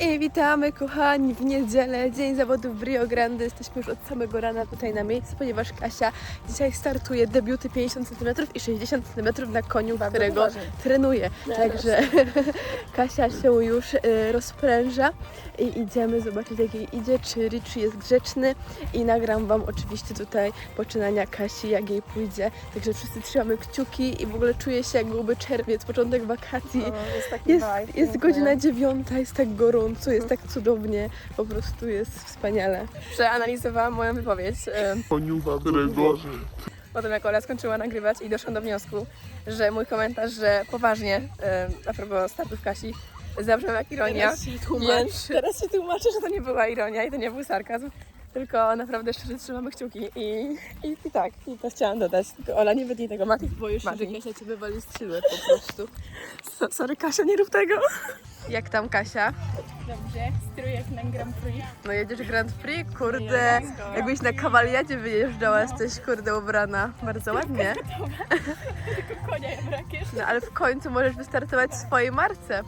I witamy kochani w niedzielę, dzień zawodów w Rio Grande. Jesteśmy już od samego rana tutaj na miejscu, ponieważ Kasia dzisiaj startuje debiuty 50 cm i 60 cm na koniu, którego poważnie. trenuje. Także Kasia się już y, rozpręża i idziemy zobaczyć jak jej idzie, czy Richie jest grzeczny i nagram Wam oczywiście tutaj poczynania Kasi, jak jej pójdzie. Także wszyscy trzymamy kciuki i w ogóle czuję się jak byłby czerwiec, początek wakacji. No, jest taki Jest, jest godzina dziewiąta, jest tak gorąco, jest tak cudownie, po prostu jest wspaniale. Przeanalizowałam moją wypowiedź e, Koniucha, którego potem jak Ola skończyła nagrywać i doszłam do wniosku, że mój komentarz, że poważnie e, a propos startów Kasi zabrzmiał jak ironia. Więc teraz się tłumaczę, że to nie była ironia i to nie był sarkazm, tylko naprawdę szczerze trzymamy kciuki i, i, i tak, i to chciałam dodać. Tylko Ola, nie wytnij tego, Mati. Boję się, że. Kasia Cię wywali z siły po prostu. So- Sorry Kasia, nie rób tego. Jak tam Kasia? Dobrze, strój jak na Grand Prix. No jedziesz Grand Prix? Kurde, jakbyś na kawaliadzie wyjeżdżała, jesteś kurde ubrana. Bardzo ładnie. Tylko konia ja brakujesz. No ale w końcu możesz wystartować w swojej marce.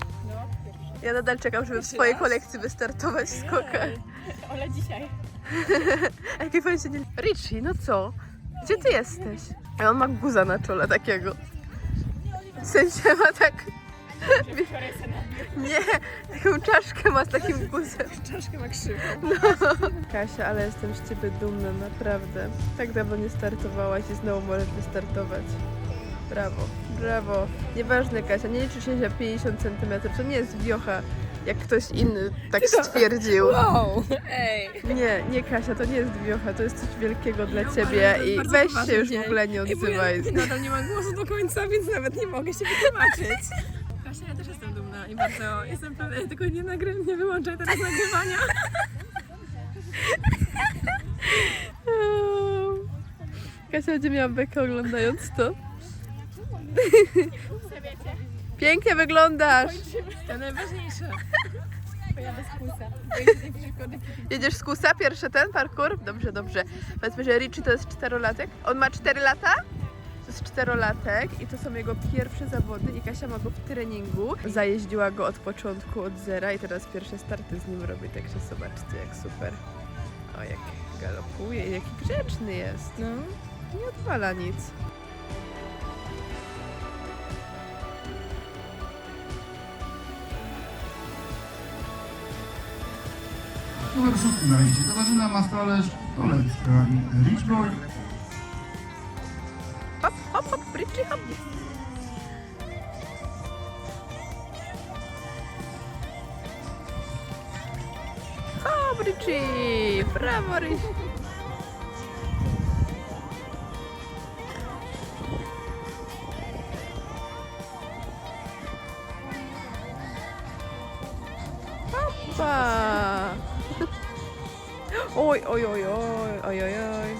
No, Ja nadal czekam, żeby w swojej kolekcji wystartować w skokach. Ola dzisiaj. Jakie fajnie się nie... Richie, no co? Gdzie ty jesteś? A on ma guza na czole takiego. W sensie ma tak... Nie, taką czaszkę ma z takim guzem. Czaszkę ma krzywą. Kasia, ale jestem z ciebie dumna, naprawdę. Tak dawno nie startowałaś i znowu możesz wystartować. Brawo, brawo. Nieważne Kasia, nie liczy się, że 50 cm, to nie jest wiocha, jak ktoś inny tak stwierdził. Wow, ej. Nie, nie Kasia, to nie jest wiocha, to jest coś wielkiego dla No, ciebie ale to jest i bardzo weź się już w dzień. ogóle nie Ej, bo odzywaj. Ja nadal nie mam głosu do końca, więc nawet nie mogę się wytłumaczyć. Kasia, ja też jestem dumna i bardzo jestem pewna, tylko nie, nagry, nie wyłączaj teraz nagrywania. Kasia będzie miała bekę oglądając to. Pięknie wyglądasz! To najważniejsze. Pojadę z. Jedziesz z kusa, pierwszy ten parkour? Dobrze, dobrze. Powiedzmy, że Richie to jest czterolatek. On ma 4 lata? To jest czterolatek i to są jego pierwsze zawody i Kasia ma go w treningu. Zajeździła go od początku, od zera i teraz pierwsze starty z nim robi, także zobaczcie jak super. O, jak galopuje i jaki grzeczny jest. No. Nie odwala nic. Numer szósty na liście Katarzyna Mastalerz, Tolecka i Rich Boy. Hop, hop, hop, Richie, hop. Hop, Richie! Brawo! Oj, oj, oj, oj, oj, oj, oj.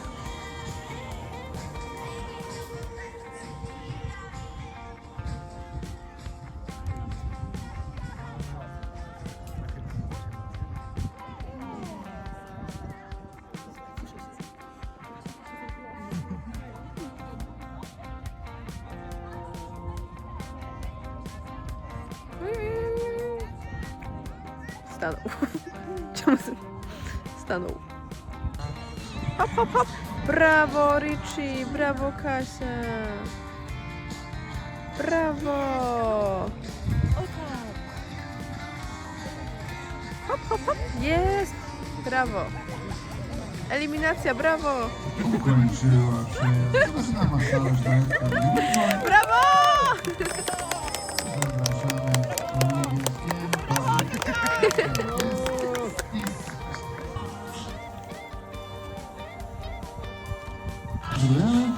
Stanął. Czemu z- stanął? Hop, hop, hop. Brawo, Richie. Brawo, Kasia. Brawo. Hop, hop, hop. Jest. Brawo. Eliminacja, brawo. Ukończyła Boy. Brawo! Zapraszamy niebieskie Dziękujemy.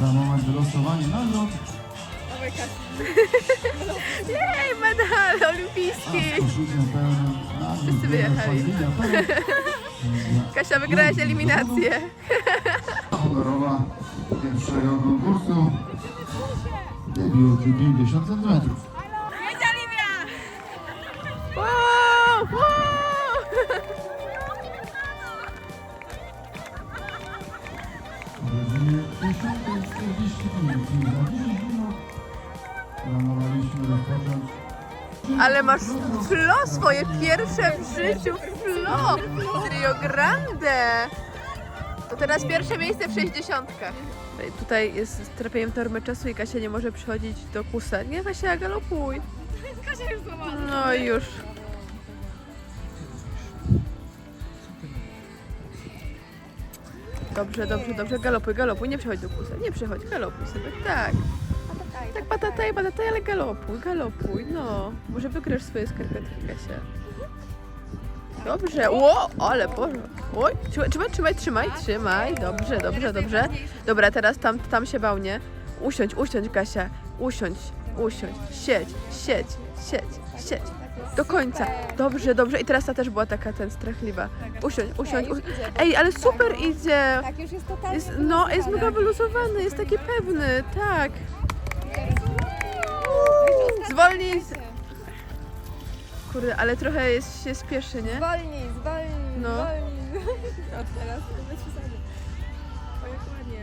Za moment wylosowanie nagród. Jej, medal A olimpijski. z nagród Wszyscy wyjechali. Kasia, wygrałaś eliminację. honorowa pierwszego konkursu. Debiut 50 cm. miesiące 40 minut. Za 10 minut planowaliśmy rozpocząć. Ale masz flo swoje pierwsze w życiu flo z Rio Grande. To teraz pierwsze miejsce w 60. Tutaj jest trapieniem tormy czasu i Kasia nie może przychodzić do kusa. Nie Kasia, galopuj. Kasia już. No i już. Dobrze, dobrze, dobrze. Galopuj, galopuj. Nie przechodź do kusa. Nie przechodź, galopuj sobie. Tak. Tak, patataj, patataj, ale galopuj, galopuj. No. Może wygrasz swoje skarpetki, Kasia. Dobrze. Ło, ale Boże. Oj, trzymaj, trzymaj, trzymaj, trzymaj, trzymaj. Dobrze, dobrze, dobrze. Dobra, teraz tam, tam się bał, nie? Usiądź, usiądź, Kasia. Usiądź, usiądź. Siedź, siedź, siedź, siedź. Do końca. Dobrze, dobrze. I teraz ta też była taka ten strachliwa. Usiądź, usiądź. usiądź. Ej, ale super idzie. Tak, już jest totalnie Jest, no, jest mega wyluzowany, jest taki pewny, tak. Zwolnij. Kurde, ale trochę jest, się spieszy, nie? Zwolnij, zwolnij, No. zwolnij. Od teraz bez przesady. Ładnie.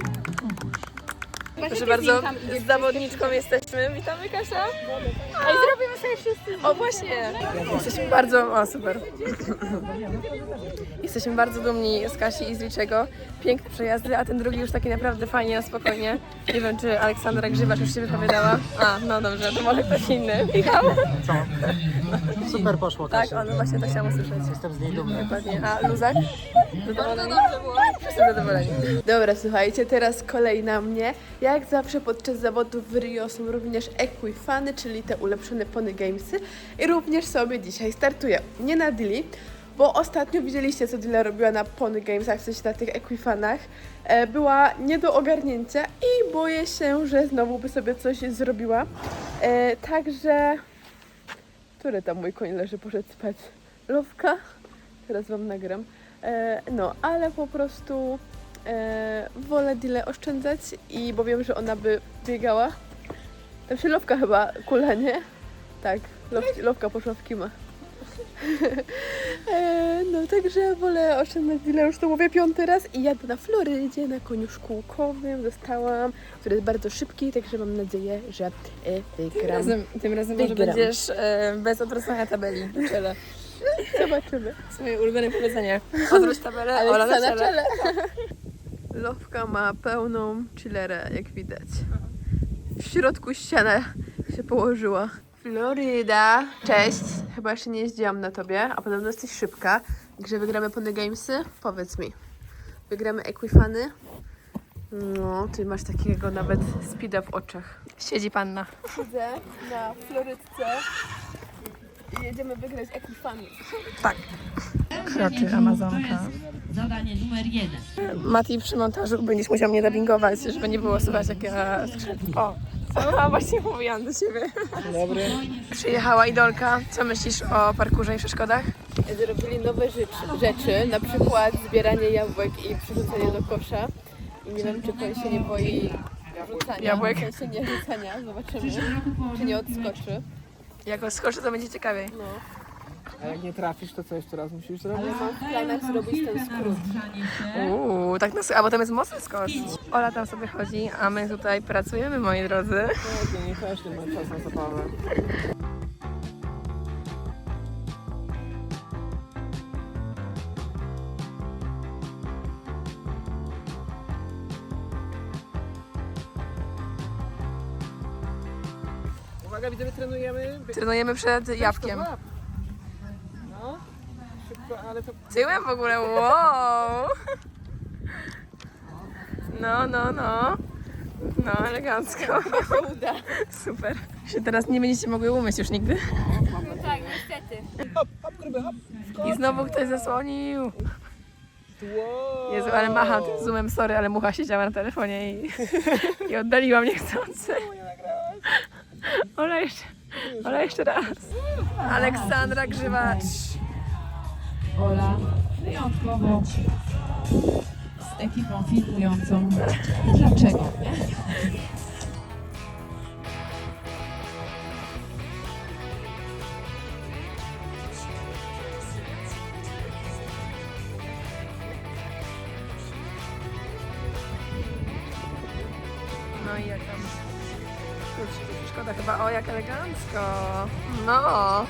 Proszę bardzo, z zawodniczką jesteśmy. Witamy Kasia. Ej, zrobimy sobie wszyscy. O właśnie! Jesteśmy bardzo... O, super. Jesteśmy bardzo dumni z Kasi i z Liczego. Piękne przejazdy, a ten drugi już taki naprawdę fajnie, na spokojnie. Nie wiem, czy Aleksandra Grzywacz już się wypowiadała. A, no dobrze, to może ktoś inny. Michał? Super poszło, Tak, Kasia. ono właśnie to chciałam usłyszeć. Jestem z niej dumny. Dokładnie. A Luzak? Zadowoleni? Wszyscy zadowoleni. Dobra, słuchajcie, teraz kolej na mnie. Jak zawsze podczas zawodów w Rio są również Equifany, czyli te ulepszone Pony Gamesy. I również sobie dzisiaj startuję. Nie na Dili, bo ostatnio widzieliście, co Dila robiła na Pony Gamesach, w sensie na tych Equifanach. E, była nie do ogarnięcia i boję się, że znowu by sobie coś zrobiła. E, także... Który tam mój koń leży, poszedł spać? Lowka? Teraz wam nagram. E, no, ale po prostu e, wolę Dile oszczędzać i bo wiem, że ona by biegała. Tam się Lowka chyba kula, nie? Tak, low, Lowka poszła w kima. e, no, także wolę oszczędzać Dile, już to mówię piąty raz i jadę na Florydzie na koniu szkółkowym, dostałam, który jest bardzo szybki, także mam nadzieję, że e, Tym wygram. razem, tym razem może Wygram. będziesz e, bez odwracania tabeli na czele. Zobaczymy. Swoje ulubione powiedzenie. Odwróć tabelę, Ola na czele. Lowka ma pełną chillerę, jak widać. W środku ściana się położyła. Floryda. Cześć. Chyba jeszcze nie jeździłam na tobie, a podobno jesteś szybka. Grze wygramy Pony Gamesy? Powiedz mi. Wygramy Equifany? No, ty masz takiego nawet speeda w oczach. Siedzi panna. Siedzę na Florydce i jedziemy wygrać Equifany. Tak. Kroczy Amazonka. Zadanie numer jeden. Mati przy montażu będziesz musiał mnie dubbingować, żeby nie było słychać jak ja skrzydł. O, sama właśnie mówiłam do ciebie. Dobry. Przyjechała idolka. Co myślisz o parkurze i przeszkodach? Zrobili nowe rzeczy, rzeczy, na przykład zbieranie jabłek i przerzucanie do kosza. I nie wiem, czy pan się nie boi rzucania. Jabłek? W sensie nie rzucania, zobaczymy, czy nie odskoczy. Jak skoczy, to będzie ciekawiej. No. A jak nie trafisz, to co jeszcze raz musisz zrobić? Ale mam w planach zrobić ten skrót. Uuu, tak nas, a bo tam jest mocny skocz. Ola tam sobie chodzi, a my tutaj pracujemy, moi drodzy. Nie, nie, nie ma czas na zabawę. Uwaga, widzę, my trenujemy. Trenujemy przed jabłkiem. No, szybko, ale to Tyłem w ogóle, wow! No, no, no. No, elegancko. uda. Super. Się teraz nie będziecie mogły umyć już nigdy. Tak, niestety. hop, hop, gruby, hop. I znowu ktoś zasłonił. Jezu, ale macham tym zoomem, sorry, ale mucha siedziała na telefonie i, i oddaliłam niechcący. Ola jeszcze, Ola jeszcze raz. Aleksandra Grzywacz. Ola wyjątkowo z ekipą filmującą. Dlaczego? No i jak tam... Szkoda chyba. O, jak elegancko. No.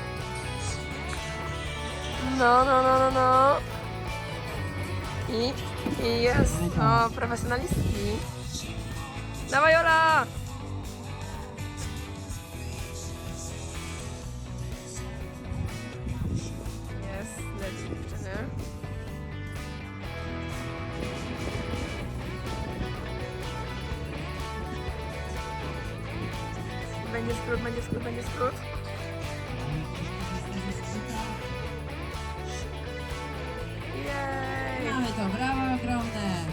No, no, no, no, no. I, i jest. O, profesjonalistki. Dawaj, Ola! Będzie skrót, będzie skrót, będzie skrót. Mamy to, brawa ogromne.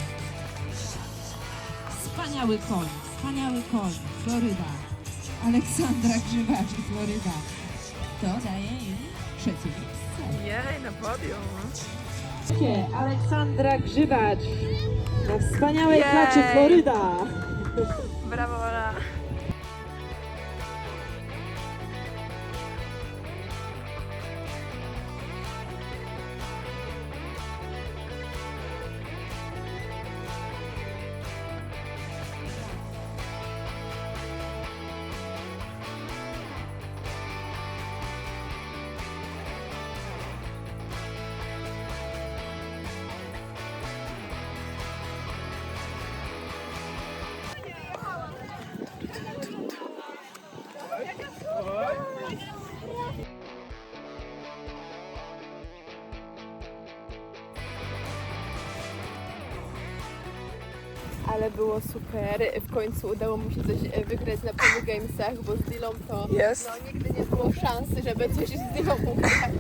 Wspaniały koń, wspaniały koń, Floryda. Aleksandra Grzywacz i Floryda. To daje im trzecie miejsce. Jej, na podium. Aleksandra Grzywacz na wspaniałej Jej. klaczy Floryda. Ale było super. W końcu udało mi się coś e, wygrać na Pony Gamesach, bo z Dilą to Jest. no, nigdy nie było szansy, żeby coś z Dilą ugrać.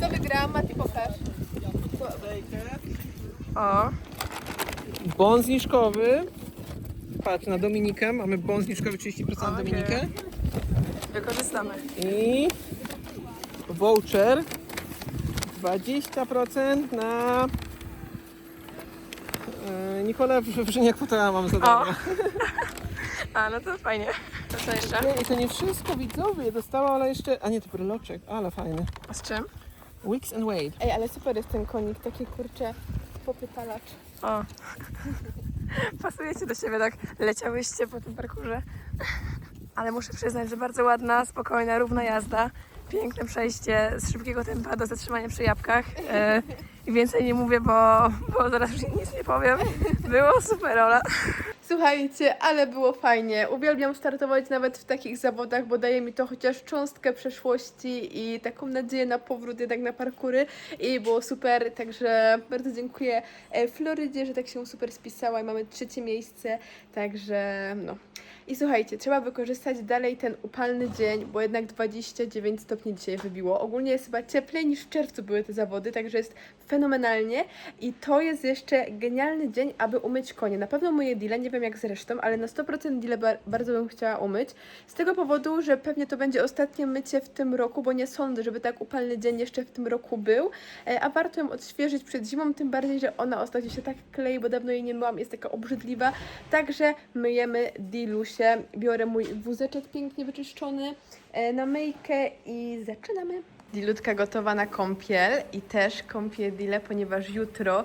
Co wygrałam? Mati, pokaż. O, Bon zniżkowy. Patrz, na Dominikę. Mamy bon zniżkowy 30% na Okej. Dominikę. wykorzystamy. I voucher 20% na Nikola Wrzyniak Potera mam zadanie. A, no to fajnie. To co jeszcze? Nie, I to nie wszystko widzowie dostała, ale jeszcze... A nie, to bryloczek, ale fajny. A z czym? Wix and Wade. Ej, ale super jest ten konik, taki kurczę popytalacz. O. Pasujecie do siebie, tak leciałyście po tym parkurze. Ale muszę przyznać, że bardzo ładna, spokojna, równa jazda. Piękne przejście z szybkiego tempa do zatrzymania przy jabłkach. E, I więcej nie mówię, bo, bo zaraz już nic nie powiem. Było super, Ola. Słuchajcie, ale było fajnie. Uwielbiam startować nawet w takich zawodach, bo daje mi to chociaż cząstkę przeszłości i taką nadzieję na powrót jednak na parkury i było super, także bardzo dziękuję e, Florydzie, że tak się super spisała i mamy trzecie miejsce, także no. I słuchajcie, trzeba wykorzystać dalej ten upalny dzień, bo jednak 29 stopni dzisiaj wybiło. Ogólnie jest chyba cieplej niż w czerwcu były te zawody, także jest fenomenalnie. I to jest jeszcze genialny dzień, aby umyć konie. Na pewno moje dile, nie wiem jak z resztą, ale na 100% dile bar- bardzo bym chciała umyć. Z tego powodu, że pewnie to będzie ostatnie mycie w tym roku, bo nie sądzę, żeby tak upalny dzień jeszcze w tym roku był. E, A warto ją odświeżyć przed zimą, tym bardziej, że ona ostatnio się tak klei, bo dawno jej nie myłam, jest taka obrzydliwa. Także myjemy dilusie. Biorę mój wózeczek pięknie wyczyszczony e, na myjkę i zaczynamy. Dilutka gotowa na kąpiel i też kąpię Dile, ponieważ jutro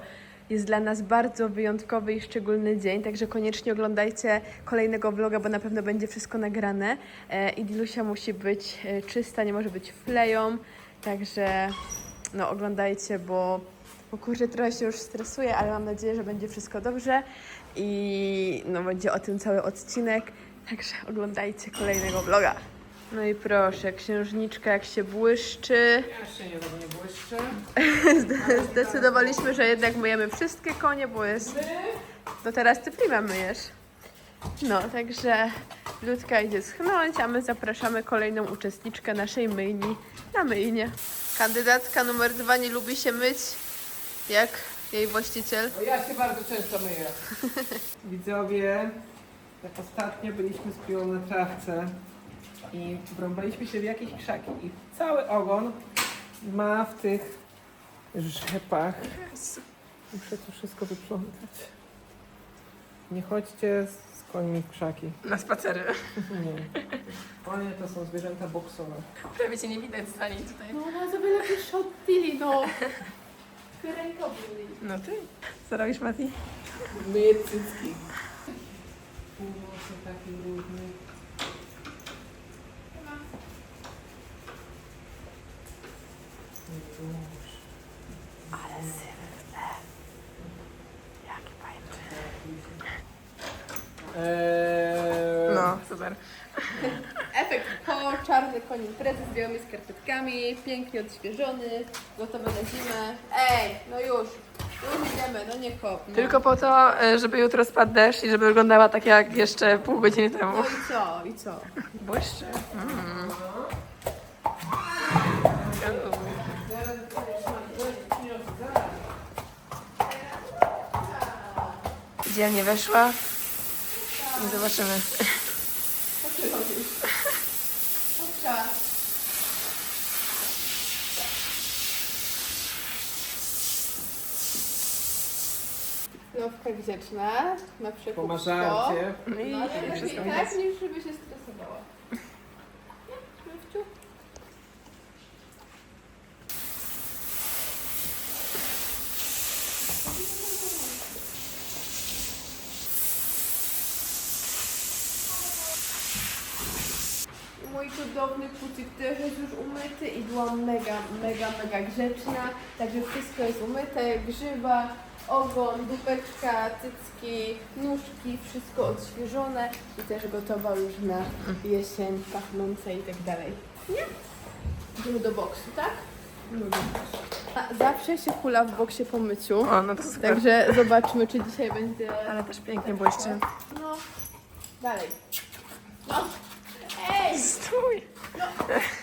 jest dla nas bardzo wyjątkowy i szczególny dzień, także koniecznie oglądajcie kolejnego vloga, bo na pewno będzie wszystko nagrane. E, I Dilusia musi być e, czysta, nie może być fleją, także no oglądajcie, bo, bo kurczę, trochę się już stresuję, ale mam nadzieję, że będzie wszystko dobrze i no będzie o tym cały odcinek, także oglądajcie kolejnego vloga. No i proszę, księżniczka jak się błyszczy. Jeszcze nie, nie błyszczę. Zdecydowaliśmy, że jednak myjemy wszystkie konie, bo jest... No teraz ty prima myjesz. No, także Ludka idzie schnąć, a my zapraszamy kolejną uczestniczkę naszej myjni na myjnie. Kandydatka numer dwa nie lubi się myć, jak jej właściciel. No ja się bardzo często myję. Widzowie, jak ostatnio byliśmy z piłą na trawce i wrąbaliśmy się w jakieś krzaki i cały ogon ma w tych rzepach. Muszę to wszystko wyplątać. Nie chodźcie z końmi w krzaki. Na spacery. Nie. Konie to są zwierzęta boksowe. Prawie cię nie widać z Ani tutaj. No, ona sobie lepiej shot Tilly, no. No ty. Co robisz, Mati? Myję cycki. północy takich różnych. Eee, No, super. Efekt po czarny koń imprezy z białymi skarpetkami, pięknie odświeżony, gotowy na zimę. Ej, no już, już idziemy, no nie kop. No. Tylko po to, e, żeby jutro spadł deszcz i żeby wyglądała tak jak jeszcze pół godziny temu. No i co, i co? Błyszczy. Mm. Dzielnie weszła i zobaczymy. Nowka grzeczna, na przykład. Po mażarcie. No i No ale lepiej tak, niż żeby się stresowała. Nie? Żywciu? Mój cudowny kucyk też jest już umyty i byłam mega, mega, mega grzeczna. Także wszystko jest umyte, grzyba, ogon, dupeczka, cycki, nóżki, wszystko odświeżone i też gotowa już na jesień, pachnące i tak dalej. Nie? Idziemy do boksu, tak? Boksu. A zawsze się hula w boksie po myciu. O, no to super. Także zobaczmy, czy dzisiaj będzie. Ale też pięknie błyszczy. No, dalej. No. Ej! Stój! Ular